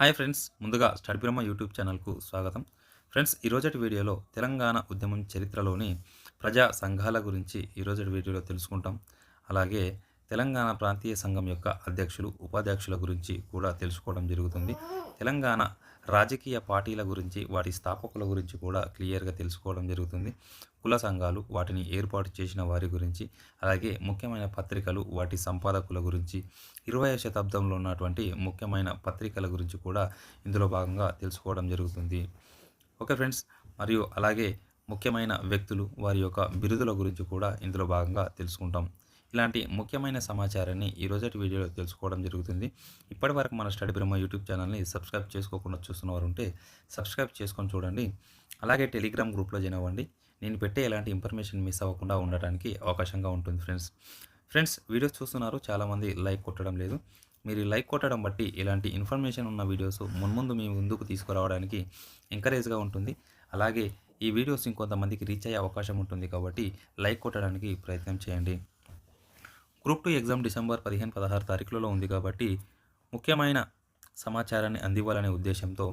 Hi friends ముందుగా study Brahma YouTube ఛానల్కు స్వాగతం. ఫ్రెండ్స్ ఈరోజటి వీడియోలో తెలంగాణ ఉద్యమం చరిత్రలోని ప్రజా సంఘాల గురించి ఈరోజటి వీడియోలో తెలుసుకుంటాం. అలాగే తెలంగాణ ప్రాంతీయ సంఘం యొక్క అధ్యక్షులు ఉపాధ్యక్షుల గురించి కూడా తెలుసుకోవడం జరుగుతుంది. తెలంగాణ రాజకీయ పార్టీల గురించి వాటి స్థాపకుల గురించి కూడా క్లియర్గా తెలుసుకోవడం జరుగుతుంది. కుల సంఘాలు వాటిని ఏర్పాటు చేసిన వారి గురించి అలాగే ముఖ్యమైన పత్రికలు వాటి సంపాదకుల గురించి ఇరవై శతాబ్దంలో ఉన్నటువంటి ముఖ్యమైన పత్రికల గురించి కూడా ఇందులో భాగంగా తెలుసుకోవడం జరుగుతుంది. ఓకే ఫ్రెండ్స్ మరియు అలాగే ముఖ్యమైన వ్యక్తులు వారి యొక్క బిరుదుల గురించి కూడా ఇందులో భాగంగా తెలుసుకుంటాం. ఇలాంటి ముఖ్యమైన సమాచారాన్ని ఈ రోజటి వీడియోలో తెలుసుకోవడం జరుగుతుంది. ఇప్పటి వరకు మన స్టడీ బ్రహ్మ యూట్యూబ్ ఛానల్ని సబ్స్క్రైబ్ చేసుకోకుండా చూస్తున్నవారు ఉంటే సబ్స్క్రైబ్ చేసుకొని చూడండి. అలాగే టెలిగ్రామ్ గ్రూప్లో జాయిన్ అవ్వండి. నేను పెట్టే ఎలాంటి ఇన్ఫర్మేషన్ మిస్ అవ్వకుండా ఉండటానికి అవకాశంగా ఉంటుంది ఫ్రెండ్స్. ఫ్రెండ్స్ వీడియోస్ చూస్తున్నారు చాలామంది లైక్ కొట్టడం లేదు. మీరు లైక్ కొట్టడం బట్టి ఇలాంటి ఇన్ఫర్మేషన్ ఉన్న వీడియోస్ మున్ముందు మీ ముందుకు తీసుకురావడానికి ఎంకరేజ్గా ఉంటుంది. అలాగే ఈ వీడియోస్ ఇంకొంతమందికి రీచ్ అయ్యే అవకాశం ఉంటుంది కాబట్టి లైక్ కొట్టడానికి ప్రయత్నం చేయండి. గ్రూప్ టూ ఎగ్జామ్ డిసెంబర్ పదిహేను పదహారు తారీఖులలో ఉంది కాబట్టి ముఖ్యమైన సమాచారాన్ని అందివ్వాలనే ఉద్దేశంతో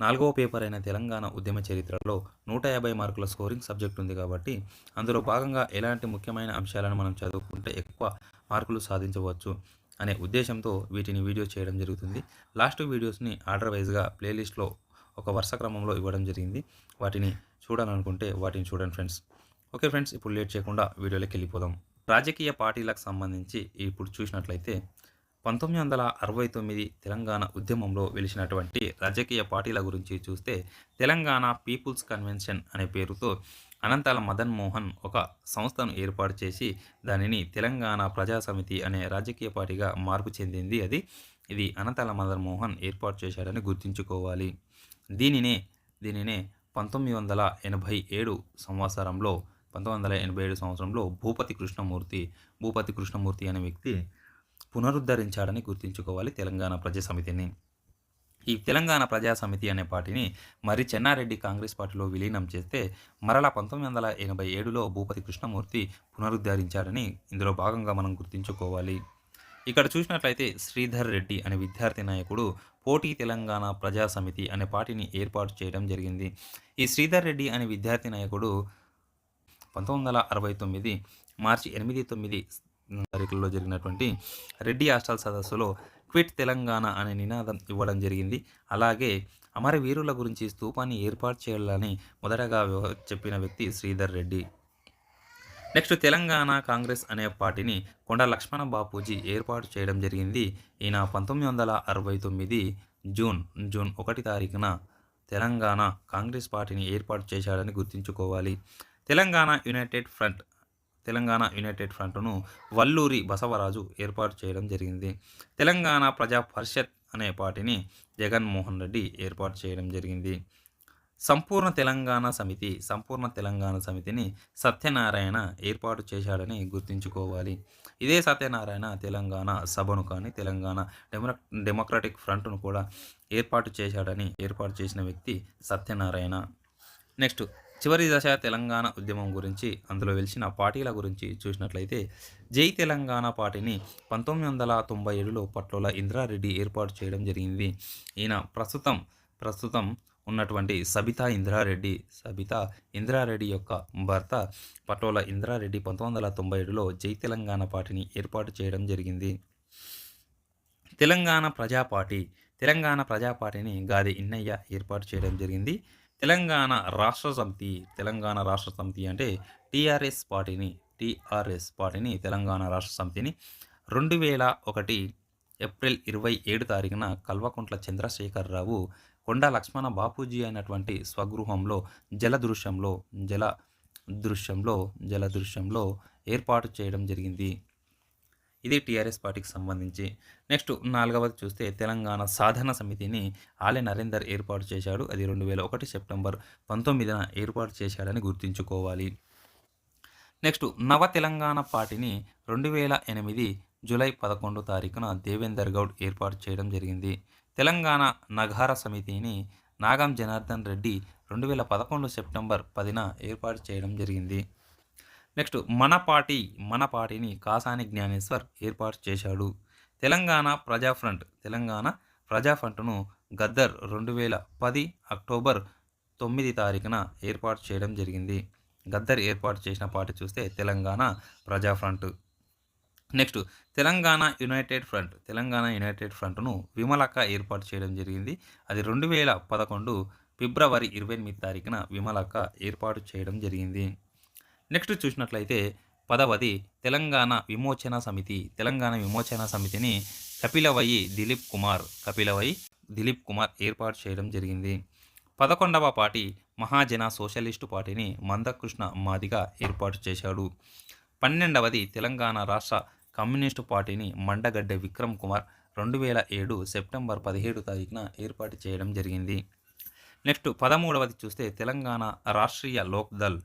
నాలుగవ పేపర్ అయిన తెలంగాణ ఉద్యమ చరిత్రలో నూట యాభై మార్కుల స్కోరింగ్ సబ్జెక్ట్ ఉంది కాబట్టి అందులో భాగంగా ఎలాంటి ముఖ్యమైన అంశాలను మనం చదువుకుంటే ఎక్కువ మార్కులు సాధించవచ్చు అనే ఉద్దేశంతో వీటిని వీడియో చేయడం జరుగుతుంది. లాస్ట్ వీడియోస్ని ఆర్డర్ వైజ్గా ప్లేలిస్ట్లో ఒక వరుస క్రమంలో ఇవ్వడం జరిగింది. వాటిని చూడాలనుకుంటే వాటిని చూడండి ఫ్రెండ్స్. ఓకే ఫ్రెండ్స్ ఇప్పుడు లేట్ చేయకుండా వీడియోలోకి వెళ్ళిపోదాం. రాజకీయ పార్టీలకు సంబంధించి ఇప్పుడు చూసినట్లయితే పంతొమ్మిది వందల అరవై తొమ్మిది తెలంగాణ ఉద్యమంలో వెలిసినటువంటి రాజకీయ పార్టీల గురించి చూస్తే తెలంగాణ పీపుల్స్ కన్వెన్షన్ అనే పేరుతో అనంతాల మదన్ మోహన్ ఒక సంస్థను ఏర్పాటు చేసి దానిని తెలంగాణ ప్రజా సమితి అనే రాజకీయ పార్టీగా మార్పు చెందింది. అది ఇది అనంతాల మదన్ మోహన్ ఏర్పాటు చేశాడని గుర్తుంచుకోవాలి. దీనినే దీనినే పంతొమ్మిది వందల ఎనభై ఏడు సంవత్సరంలో పంతొమ్మిది వందల ఎనభై ఏడు సంవత్సరంలో భూపతి కృష్ణమూర్తి భూపతి కృష్ణమూర్తి అనే వ్యక్తి పునరుద్ధరించాడని గుర్తుంచుకోవాలి తెలంగాణ ప్రజా సమితిని ఈ తెలంగాణ ప్రజా సమితి అనే పార్టీని మరి చెన్నారెడ్డి కాంగ్రెస్ పార్టీలో విలీనం చేస్తే మరలా పంతొమ్మిది వందల ఎనభై ఏడులో భూపతి కృష్ణమూర్తి పునరుద్ధరించాడని ఇందులో భాగంగా మనం గుర్తుంచుకోవాలి. ఇక్కడ చూసినట్లయితే శ్రీధర్ రెడ్డి అనే విద్యార్థి నాయకుడు పోటీ తెలంగాణ ప్రజా సమితి అనే పార్టీని ఏర్పాటు చేయడం జరిగింది. ఈ శ్రీధర్ రెడ్డి అనే విద్యార్థి నాయకుడు పంతొమ్మిది వందల అరవై తొమ్మిది మార్చి ఎనిమిది తొమ్మిది తారీఖుల్లో జరిగినటువంటి రెడ్డి హాస్టల్ సదస్సులో క్విట్ తెలంగాణ అనే నినాదం ఇవ్వడం జరిగింది. అలాగే అమరవీరుల గురించి స్తూపాన్ని ఏర్పాటు చేయాలని మొదటగా చెప్పిన వ్యక్తి శ్రీధర్ రెడ్డి. నెక్స్ట్ తెలంగాణ కాంగ్రెస్ అనే పార్టీని కొండ లక్ష్మణ బాపూజీ ఏర్పాటు చేయడం జరిగింది. ఈయన పంతొమ్మిది వందల అరవై తొమ్మిది జూన్ జూన్ ఒకటి తారీఖున తెలంగాణ కాంగ్రెస్ పార్టీని ఏర్పాటు చేశాడని గుర్తుంచుకోవాలి. Telangana united front Telangana united ఫ్రంట్ను Valluri Basavaraju ఏర్పాటు చేయడం జరిగింది. తెలంగాణ ప్రజా పరిషత్ అనే పార్టీని జగన్మోహన్ రెడ్డి ఏర్పాటు చేయడం జరిగింది. సంపూర్ణ తెలంగాణ సమితి సంపూర్ణ తెలంగాణ సమితిని సత్యనారాయణ ఏర్పాటు చేశాడని గుర్తుంచుకోవాలి. ఇదే సత్యనారాయణ తెలంగాణ సభను కానీ తెలంగాణ డెమో డెమోక్రటిక్ ఫ్రంట్ను కూడా ఏర్పాటు చేశాడని ఏర్పాటు చేసిన వ్యక్తి సత్యనారాయణ. నెక్స్ట్ చివరి దశ తెలంగాణ ఉద్యమం గురించి అందులో వెలిసిన పార్టీల గురించి చూసినట్లయితే జై తెలంగాణ పార్టీని పంతొమ్మిది వందల తొంభై ఏడులో పట్లోల ఇంద్రారెడ్డి ఏర్పాటు చేయడం జరిగింది. ఈయన ప్రస్తుతం ప్రస్తుతం ఉన్నటువంటి సబితా ఇంద్రారెడ్డి సబితా ఇంద్రారెడ్డి యొక్క భర్త పటోల ఇంద్రారెడ్డి పంతొమ్మిది వందల తొంభై ఏడులో జై తెలంగాణ పార్టీని ఏర్పాటు చేయడం జరిగింది. తెలంగాణ ప్రజా పార్టీ తెలంగాణ ప్రజా పార్టీని గాది ఇన్నయ్య ఏర్పాటు చేయడం జరిగింది. తెలంగాణ రాష్ట్ర సమితి తెలంగాణ రాష్ట్ర సమితి అంటే టీఆర్ఎస్ పార్టీని టీఆర్ఎస్ పార్టీని తెలంగాణ రాష్ట్ర సమితిని రెండు వేల ఒకటి ఏప్రిల్ ఇరవై ఏడు తారీఖున కల్వకుంట్ల చంద్రశేఖరరావు కొండ లక్ష్మణ బాపూజీ అయినటువంటి స్వగృహంలో జలదృశ్యంలో జల దృశ్యంలో జల దృశ్యంలో ఏర్పాటు చేయడం జరిగింది. ఇది టీఆర్ఎస్ పార్టీకి సంబంధించి. నెక్స్ట్ నాలుగవది చూస్తే తెలంగాణ సాధన సమితిని ఆలె నరేందర్ ఏర్పాటు చేశాడు. అది రెండు వేల ఒకటి సెప్టెంబర్ పంతొమ్మిదిన ఏర్పాటు చేశాడని గుర్తుంచుకోవాలి. నెక్స్ట్ నవ తెలంగాణ పార్టీని రెండు వేల ఎనిమిది జూలై పదకొండు తారీఖున దేవేందర్ గౌడ్ ఏర్పాటు చేయడం జరిగింది. తెలంగాణ నగార సమితిని నాగం జనార్దన్ రెడ్డి రెండు వేల పదకొండు సెప్టెంబర్ పదిన ఏర్పాటు చేయడం జరిగింది. నెక్స్ట్ మన పార్టీ మన పార్టీని కాసాని జ్ఞానేశ్వర్ ఏర్పాటు చేశాడు. తెలంగాణ ప్రజా ఫ్రంట్ తెలంగాణ ప్రజా ఫ్రంట్ను గద్దర్ రెండు వేల పది అక్టోబర్ తొమ్మిది తారీఖున ఏర్పాటు చేయడం జరిగింది. గద్దర్ ఏర్పాటు చేసిన పార్టీ చూస్తే Telangana Praja front. Next Telangana united front Telangana united ఫ్రంట్ను Vimalakka ఏర్పాటు చేయడం జరిగింది. అది రెండు వేల పదకొండు ఫిబ్రవరి ఇరవై ఎనిమిది తారీఖున విమలక్క ఏర్పాటు చేయడం జరిగింది. నెక్స్ట్ చూసినట్లయితే పదవది తెలంగాణ విమోచన సమితి. తెలంగాణ విమోచన సమితిని కపిలవయి దిలీప్ కుమార్ కపిలవయి దిలీప్ కుమార్ ఏర్పాటు చేయడం జరిగింది. పదకొండవ పార్టీ మహాజన సోషలిస్టు పార్టీని మందకృష్ణ మాదిగా ఏర్పాటు చేశాడు. పన్నెండవది తెలంగాణ రాష్ట్ర కమ్యూనిస్టు పార్టీని మండగడ్డ విక్రమ్ కుమార్ రెండు వేల ఏడు సెప్టెంబర్ పదిహేడు తారీఖున ఏర్పాటు చేయడం జరిగింది. నెక్స్ట్ పదమూడవది చూస్తే తెలంగాణ రాష్ట్రీయ లోక్దల్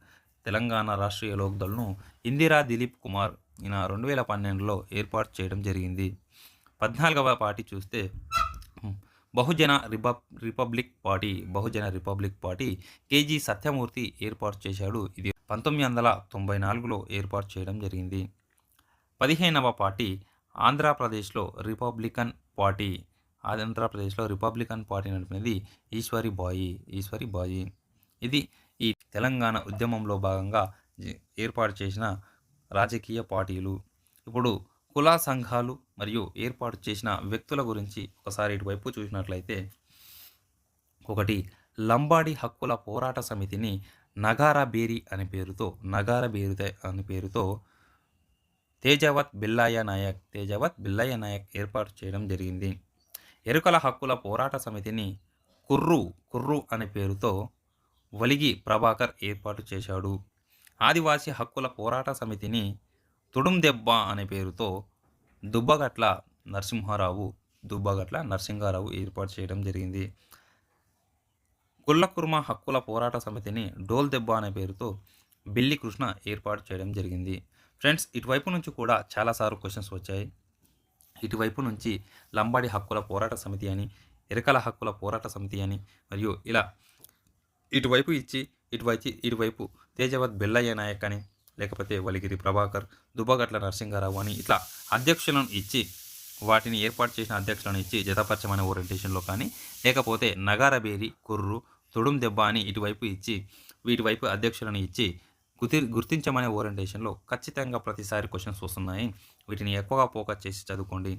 తెలంగాణ రాష్ట్రీయ లోక్దల్ను ఇందిరా దిలీప్ కుమార్ ఈయన రెండు వేల పన్నెండులో ఏర్పాటు చేయడం జరిగింది. పద్నాలుగవ పార్టీ చూస్తే Bahujan రిపబ్ republic party Bahujan republic party KG Satyamurthy ఏర్పాటు చేశాడు. ఇది పంతొమ్మిది వందల తొంభై నాలుగులో ఏర్పాటు చేయడం జరిగింది. పదిహేనవ పార్టీ ఆంధ్రప్రదేశ్లో రిపబ్లికన్ పార్టీ ఆంధ్రప్రదేశ్లో రిపబ్లికన్ పార్టీ నడిపినది ఈశ్వరి బాయి ఈశ్వరి బాయి. ఇది ఈ తెలంగాణ ఉద్యమంలో భాగంగా ఏర్పాటు చేసిన రాజకీయ పార్టీలు. ఇప్పుడు కుల సంఘాలు మరియు ఏర్పాటు చేసిన వ్యక్తుల గురించి ఒకసారి ఇటువైపు చూసినట్లయితే ఒకటి లంబాడి హక్కుల పోరాట సమితిని నగారా బేరి అనే పేరుతో నగార అనే పేరుతో తేజవత్ బిల్లాయ నాయక్ తేజవత్ బిల్లయ్య నాయక్ ఏర్పాటు చేయడం జరిగింది. ఎరుకల హక్కుల పోరాట సమితిని కుర్రు కుర్రు అనే పేరుతో వలిగి ప్రభాకర్ ఏర్పాటు చేశాడు. ఆదివాసీ హక్కుల పోరాట సమితిని తుడుందెబ్బ అనే పేరుతో దుబ్బగట్ల నరసింహారావు దుబ్బగట్ల నరసింహారావు ఏర్పాటు చేయడం జరిగింది. గుల్లకుర్మ హక్కుల పోరాట సమితిని డోల్ దెబ్బ అనే పేరుతో బిల్లి కృష్ణ ఏర్పాటు చేయడం జరిగింది. ఫ్రెండ్స్ ఇటువైపు నుంచి కూడా చాలాసార్లు క్వశ్చన్స్ వచ్చాయి. ఇటువైపు నుంచి లంబాడి హక్కుల పోరాట సమితి అని ఎరకల హక్కుల పోరాట సమితి అని మరియు ఇలా ఇటువైపు ఇచ్చి ఇటువైపు ఇటువైపు తేజవత్ బెల్లయ్య నాయక్ అని లేకపోతే వలిగిరి ప్రభాకర్ దుబ్బగట్ల నరసింహారావు అని ఇట్లా అధ్యక్షులను ఇచ్చి వాటిని ఏర్పాటు చేసిన అధ్యక్షులను ఇచ్చి జతపరచమనే ఓరియంటేషన్లో కానీ లేకపోతే నగారబేరి కుర్రు తుడుం దెబ్బ అని ఇటువైపు ఇచ్చి వీటివైపు అధ్యక్షులను ఇచ్చి గుర్తి గుర్తించమనే ఓరియంటేషన్లో ఖచ్చితంగా ప్రతిసారి క్వశ్చన్స్ వస్తున్నాయి. వీటిని ఎక్కువగా ఫోకస్ చేసి చదువుకోండి.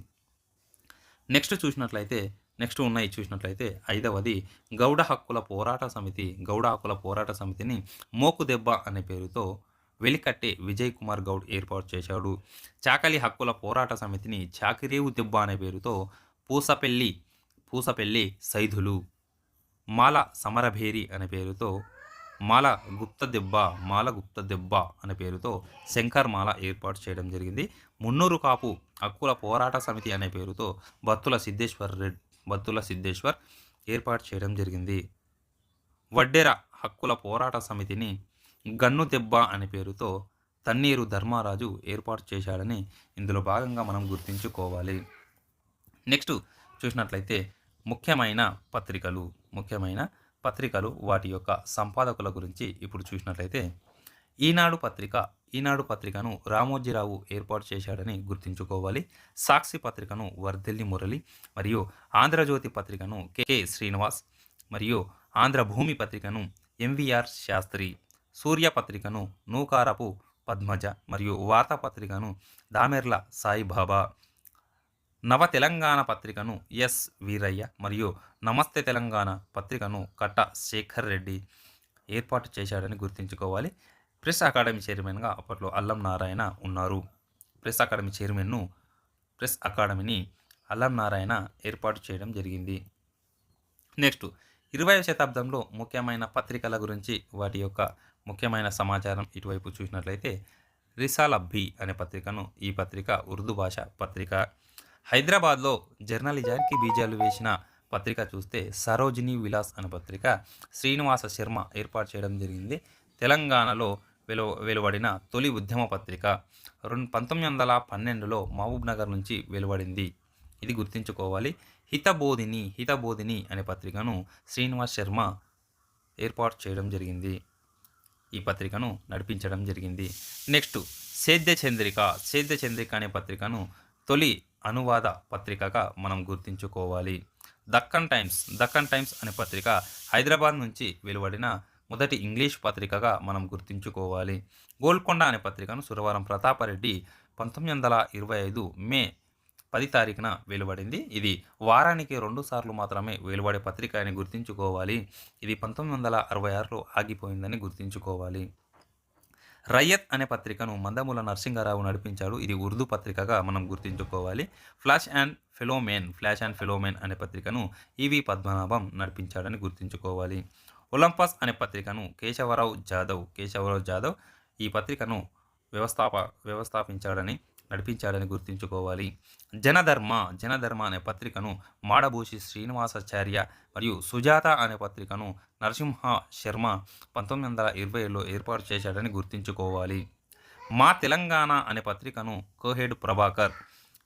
నెక్స్ట్ చూసినట్లయితే నెక్స్ట్ ఉన్నాయి చూసినట్లయితే ఐదవది గౌడ హక్కుల పోరాట సమితి గౌడ హక్కుల పోరాట సమితిని మోకు దెబ్బ అనే పేరుతో వెలికట్టే విజయ్ కుమార్ గౌడ్ ఏర్పాటు చేశాడు. చాకలి హక్కుల పోరాట సమితిని చాకిరేవు దెబ్బ అనే పేరుతో పూసపెల్లి పూసపెల్లి సైధులు మాల సమరభేరి అనే పేరుతో మాల గుప్త దెబ్బ మాల గుప్త దెబ్బ అనే పేరుతో శంకర్ మాల ఏర్పాటు చేయడం జరిగింది. మున్నూరు కాపు హక్కుల పోరాట సమితి అనే పేరుతో బత్తుల సిద్ధేశ్వర్ రెడ్ బత్తుల సిద్ధేశ్వర్ ఏర్పాటు చేయడం జరిగింది. వడ్డెర హక్కుల పోరాట సమితిని గన్ను దెబ్బ అనే పేరుతో తన్నీరు ధర్మారాజు ఏర్పాటు చేశాడని ఇందులో భాగంగా మనం గుర్తుంచుకోవాలి. నెక్స్ట్ చూసినట్లయితే ముఖ్యమైన పత్రికలు ముఖ్యమైన పత్రికలు వాటి యొక్క సంపాదకుల గురించి ఇప్పుడు చూసినట్లయితే ఈనాడు పత్రిక ఈనాడు పత్రికను రామోజీరావు ఏర్పాటు చేశాడని గుర్తుంచుకోవాలి. సాక్షి పత్రికను వర్ధిల్లి మురళి మరియు ఆంధ్రజ్యోతి పత్రికను కె. శ్రీనివాస్ మరియు ఆంధ్రభూమి పత్రికను ఎంవిఆర్ శాస్త్రి సూర్య పత్రికను నూకారపు పద్మజ మరియు వార్తాపత్రికను దామెర్ల సాయిబాబా నవ తెలంగాణ పత్రికను ఎస్. వీరయ్య మరియు నమస్తే తెలంగాణ పత్రికను కట్ట శేఖర్ రెడ్డి ఏర్పాటు చేశాడని గుర్తుంచుకోవాలి. ప్రెస్ అకాడమీ చైర్మన్గా అప్పట్లో అల్లం నారాయణ ఉన్నారు. ప్రెస్ అకాడమీ చైర్మన్ను ప్రెస్ అకాడమీని అల్లం నారాయణ ఏర్పాటు చేయడం జరిగింది. నెక్స్ట్ ఇరవైవ శతాబ్దంలో ముఖ్యమైన పత్రికల గురించి వాటి యొక్క ముఖ్యమైన సమాచారం ఇటువైపు చూసినట్లయితే రిసాల్ అబ్బి అనే పత్రికను ఈ పత్రిక ఉర్దూ భాష పత్రిక. హైదరాబాద్లో జర్నలిజానికి బీజాలు వేసిన పత్రిక చూస్తే సరోజిని విలాస్ అనే పత్రిక శ్రీనివాస శర్మ ఏర్పాటు చేయడం జరిగింది. తెలంగాణలో వెలు వెలువడిన తొలి ఉద్యమ పత్రిక రెండు పంతొమ్మిది వందల పన్నెండులో మహబూబ్ నగర్ నుంచి వెలువడింది. ఇది గుర్తుంచుకోవాలి. హితబోధిని హితబోధిని అనే పత్రికను శ్రీనివాస్ శర్మ ఏర్పాటు చేయడం జరిగింది. ఈ పత్రికను నడిపించడం జరిగింది. నెక్స్ట్ సేద్య చంద్రిక సేద్య చంద్రిక అనే పత్రికను తొలి అనువాద పత్రికగా మనం గుర్తుంచుకోవాలి. దక్కన్ టైమ్స్ దక్కన్ టైమ్స్ అనే పత్రిక హైదరాబాద్ నుంచి వెలువడిన మొదటి ఇంగ్లీష్ పత్రికగా మనం గుర్తుంచుకోవాలి. గోల్కొండ అనే పత్రికను సురవరం ప్రతాపరెడ్డి పంతొమ్మిది వందల ఇరవై ఐదు మే పది తారీఖున వెలువడింది. ఇది వారానికి రెండు సార్లు మాత్రమే వెలువడే పత్రిక అని గుర్తుంచుకోవాలి. ఇది పంతొమ్మిది వందల అరవై ఆరులో ఆగిపోయిందని గుర్తుంచుకోవాలి. రయ్యత్ అనే పత్రికను మందమూల నరసింహారావు నడిపించాడు. ఇది ఉర్దూ పత్రికగా మనం గుర్తుంచుకోవాలి. ఫ్లాష్ అండ్ ఫిలోమేన్ ఫ్లాష్ అండ్ ఫిలోమేన్ అనే పత్రికను ఈవి పద్మనాభం నడిపించాడని గుర్తుంచుకోవాలి. ఒలంపస్ అనే పత్రికను కేశవరావు జాదవ్ కేశవరావు జాదవ్ ఈ పత్రికను వ్యవస్థాప వ్యవస్థాపించాడని నడిపించాడని గుర్తుంచుకోవాలి. జనధర్మ జనధర్మ అనే పత్రికను మాడభూషి శ్రీనివాసాచార్య మరియు సుజాత అనే పత్రికను నరసింహ శర్మ పంతొమ్మిది వందల ఇరవై ఏడులో ఏర్పాటు చేశాడని గుర్తుంచుకోవాలి. మా తెలంగాణ అనే పత్రికను కోహెడ్ ప్రభాకర్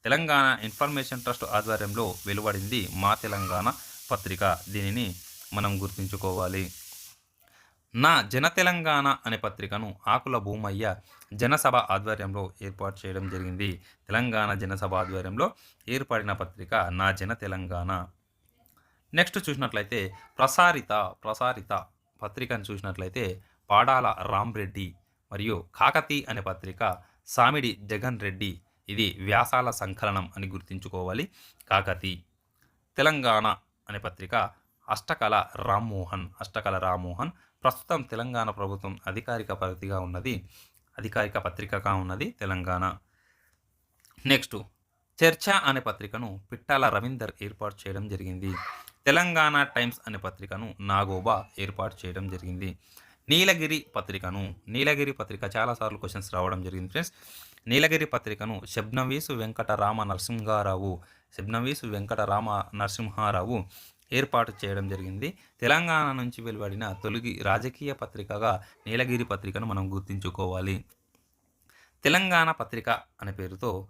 తెలంగాణ ఇన్ఫర్మేషన్ ట్రస్ట్ ఆధ్వర్యంలో వెలువడింది మా తెలంగాణ పత్రిక. దీనిని మనం గుర్తుంచుకోవాలి. నా జన తెలంగాణ అనే పత్రికను ఆకుల భూమయ్య జనసభ ఆధ్వర్యంలో ఏర్పాటు చేయడం జరిగింది. తెలంగాణ జనసభ ఆధ్వర్యంలో ఏర్పడిన పత్రిక నా జన తెలంగాణ. నెక్స్ట్ చూసినట్లయితే ప్రసారిత ప్రసారిత పత్రికను చూసినట్లయితే పాడాల రామ్రెడ్డి మరియు కాకతి అనే పత్రిక సామిడి జగన్ రెడ్డి. ఇది వ్యాసాల సంకలనం అని గుర్తుంచుకోవాలి. కాకతి. తెలంగాణ అనే పత్రిక అష్టకళ రామ్మోహన్ అష్టకళ రామ్మోహన్. ప్రస్తుతం తెలంగాణ ప్రభుత్వం అధికారిక పరిధిగా ఉన్నది. అధికారిక పత్రికగా ఉన్నది తెలంగాణ. నెక్స్ట్ చర్చ అనే పత్రికను పిట్టాల రవీందర్ ఏర్పాటు చేయడం జరిగింది. తెలంగాణ టైమ్స్ అనే పత్రికను నాగోబా ఏర్పాటు చేయడం జరిగింది. నీలగిరి పత్రికను నీలగిరి పత్రిక చాలాసార్లు క్వశ్చన్స్ రావడం జరిగింది ఫ్రెండ్స్ నీలగిరి పత్రికను శబ్నవీసు వెంకట రామ నరసింహారావు శబ్నవీసు వెంకట రామ నరసింహారావు ఏర్పాటు చేయడం జరిగింది. తెలంగాణ నుంచి వెలువడిన తొలగి రాజకీయ పత్రికగా నీలగిరి పత్రికను మనం గుర్తుంచుకోవాలి. తెలంగాణ పత్రిక అనే పేరుతో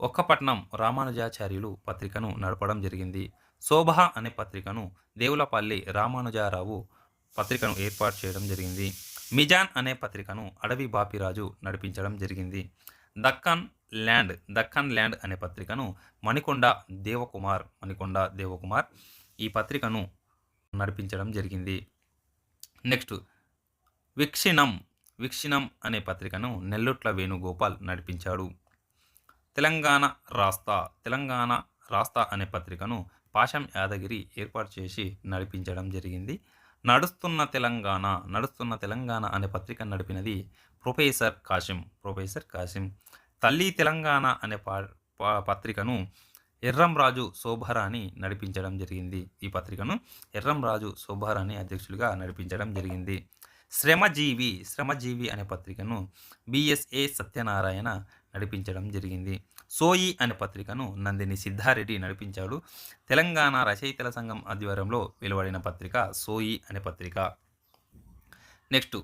ఒక్కపట్నం రామానుజాచార్యులు పత్రికను నడపడం జరిగింది. శోభ అనే పత్రికను దేవులపల్లి రామానుజారావు పత్రికను ఏర్పాటు చేయడం జరిగింది. మిజాన్ అనే పత్రికను అడవి బాపిరాజు నడిపించడం జరిగింది. దక్కన్ ల్యాండ్ దక్కన్ ల్యాండ్ అనే పత్రికను మణికొండ దేవకుమార్ మణికొండ దేవకుమార్ ఈ పత్రికను నడిపించడం జరిగింది. నెక్స్ట్ విక్షిణం విక్షిణం అనే పత్రికను నెల్లుట్ల వేణుగోపాల్ నడిపించాడు. తెలంగాణ రాస్తా తెలంగాణ రాస్తా అనే పత్రికను పాషం యాదగిరి ఏర్పాటు చేసి నడిపించడం జరిగింది. నడుస్తున్న తెలంగాణ నడుస్తున్న తెలంగాణ అనే పత్రిక నడిపినది ప్రొఫెసర్ కాసిం ప్రొఫెసర్ కాసిం. తల్లి తెలంగాణ అనే పా పత్రికను ఎర్రంరాజు శోభారాణి నడిపించడం జరిగింది. ఈ పత్రికను ఎర్రంరాజు శోభారాణి అధ్యక్షులుగా నడిపించడం జరిగింది. శ్రమజీవి శ్రమజీవి అనే పత్రికను బిఎస్ఏ సత్యనారాయణ నడిపించడం జరిగింది. సోయి అనే పత్రికను నందిని సిద్ధారెడ్డి నడిపించాడు. తెలంగాణ రచయితల సంఘం ఆధ్వర్యంలో వెలువడిన పత్రిక సోయి అనే పత్రిక. నెక్స్ట్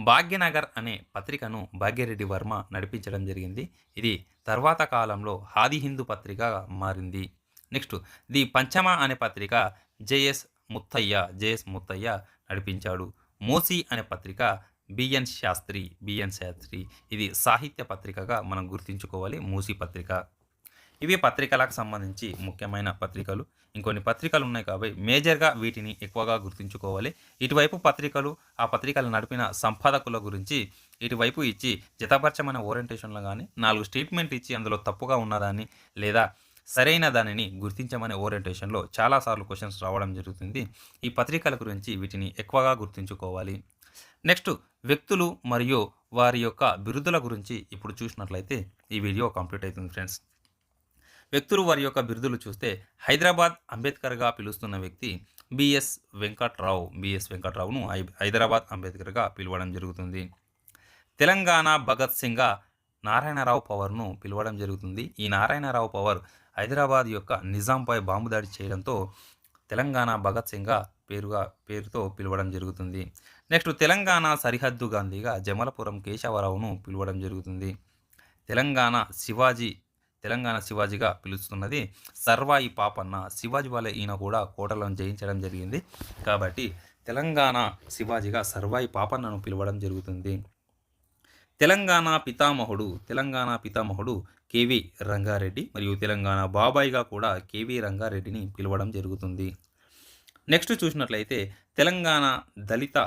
భాగ్యనగర్ అనే పత్రికను భాగ్యరెడ్డి వర్మ నడిపించడం జరిగింది. ఇది తర్వాత కాలంలో హాది హిందూ పత్రికగా మారింది. నెక్స్ట్ ది పంచమ అనే పత్రిక జేఎస్ ముత్తయ్య జేఎస్ ముత్తయ్య నడిపించాడు. మోసి అనే పత్రిక బిఎన్ శాస్త్రి బిఎన్ శాస్త్రి. ఇది సాహిత్య పత్రికగా మనం గుర్తించుకోవాలి మూసి పత్రిక. ఇవి పత్రికలకు సంబంధించి ముఖ్యమైన పత్రికలు. ఇంకొన్ని పత్రికలు ఉన్నాయి కాబట్టి మేజర్గా వీటిని ఎక్కువగా గుర్తుంచుకోవాలి. ఇటువైపు పత్రికలు ఆ పత్రికలు నడిపిన సంపాదకుల గురించి ఇటువైపు ఇచ్చి జతపరచమైన ఓరియంటేషన్లో కానీ నాలుగు స్టేట్మెంట్ ఇచ్చి అందులో తప్పుగా ఉన్నదాన్ని లేదా సరైన దానిని గుర్తించమనే ఓరియంటేషన్లో చాలాసార్లు క్వశ్చన్స్ రావడం జరుగుతుంది. ఈ పత్రికల గురించి వీటిని ఎక్కువగా గుర్తుంచుకోవాలి. నెక్స్ట్ వ్యక్తులు మరియు వారి యొక్క బిరుదుల గురించి ఇప్పుడు చూసినట్లయితే ఈ వీడియో కంప్లీట్ అవుతుంది ఫ్రెండ్స్. వ్యక్తులు వారి యొక్క బిరుదులు చూస్తే హైదరాబాద్ అంబేద్కర్గా పిలుస్తున్న వ్యక్తి బిఎస్ వెంకట్రావు బిఎస్ వెంకట్రావును హైదరాబాద్ అంబేద్కర్గా పిలవడం జరుగుతుంది. తెలంగాణ భగత్ సింగ్గా నారాయణరావు పవర్ను పిలవడం జరుగుతుంది. ఈ నారాయణరావు పవర్ హైదరాబాద్ యొక్క నిజాంపై బాంబు దాడి చేయడంతో తెలంగాణ భగత్ సింగ్గా పేరుగా పేరుతో పిలవడం జరుగుతుంది. నెక్స్ట్ తెలంగాణ సరిహద్దు గాంధీగా జమలపురం కేశవరావును పిలవడం జరుగుతుంది. తెలంగాణ శివాజీ తెలంగాణ శివాజీగా పిలుస్తున్నది సర్వాయి పాపన్న శివాజీ వాళ్ళ ఈయన కూడా కోటలను జయించడం జరిగింది. కాబట్టి తెలంగాణ శివాజీగా సర్వాయి పాపన్నను పిలవడం జరుగుతుంది. తెలంగాణ పితామహుడు తెలంగాణ పితామహుడు కేవి రంగారెడ్డి మరియు తెలంగాణ బాబాయిగా కూడా కేవి రంగారెడ్డిని పిలవడం జరుగుతుంది. నెక్స్ట్ చూసినట్లయితే తెలంగాణ దళిత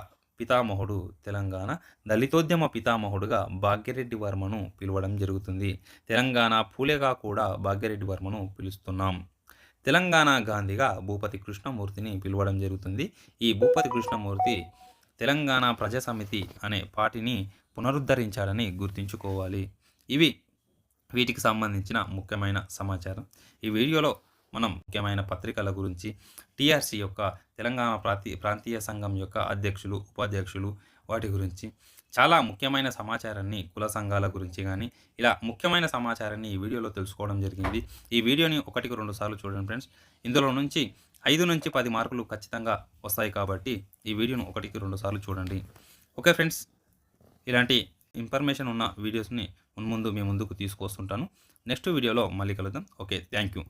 పితామహుడు తెలంగాణ దళితోద్యమ పితామహుడుగా భాగ్యరెడ్డి వర్మను పిలవడం జరుగుతుంది. తెలంగాణ పూలెగా కూడా భాగ్యరెడ్డి వర్మను పిలుస్తున్నాం. తెలంగాణ గాంధీగా భూపతి కృష్ణమూర్తిని పిలవడం జరుగుతుంది. ఈ భూపతి కృష్ణమూర్తి తెలంగాణ ప్రజా సమితి అనే పార్టీని పునరుద్ధరించాడని గుర్తుంచుకోవాలి. ఇవి వీటికి సంబంధించిన ముఖ్యమైన సమాచారం. ఈ వీడియోలో మనం ముఖ్యమైన పత్రికల గురించి టీఆర్సీ యొక్క తెలంగాణ ప్రాంతీ ప్రాంతీయ సంఘం యొక్క అధ్యక్షులు ఉపాధ్యక్షులు వాటి గురించి చాలా ముఖ్యమైన సమాచారాన్ని కుల సంఘాల గురించి కానీ ఇలా ముఖ్యమైన సమాచారాన్ని ఈ వీడియోలో తెలుసుకోవడం జరిగింది. ఈ వీడియోని ఒకటికి రెండు సార్లు చూడండి ఫ్రెండ్స్. ఇందులో నుంచి ఐదు నుంచి పది మార్కులు ఖచ్చితంగా వస్తాయి కాబట్టి ఈ వీడియోను ఒకటికి రెండు సార్లు చూడండి. Okay friends. ఇలాంటి ఇన్ఫర్మేషన్ ఉన్న వీడియోస్ని మున్ముందు మీ ముందుకు తీసుకొస్తుంటాను. నెక్స్ట్ వీడియోలో మళ్ళీ కలుద్దాం. Okay thank you.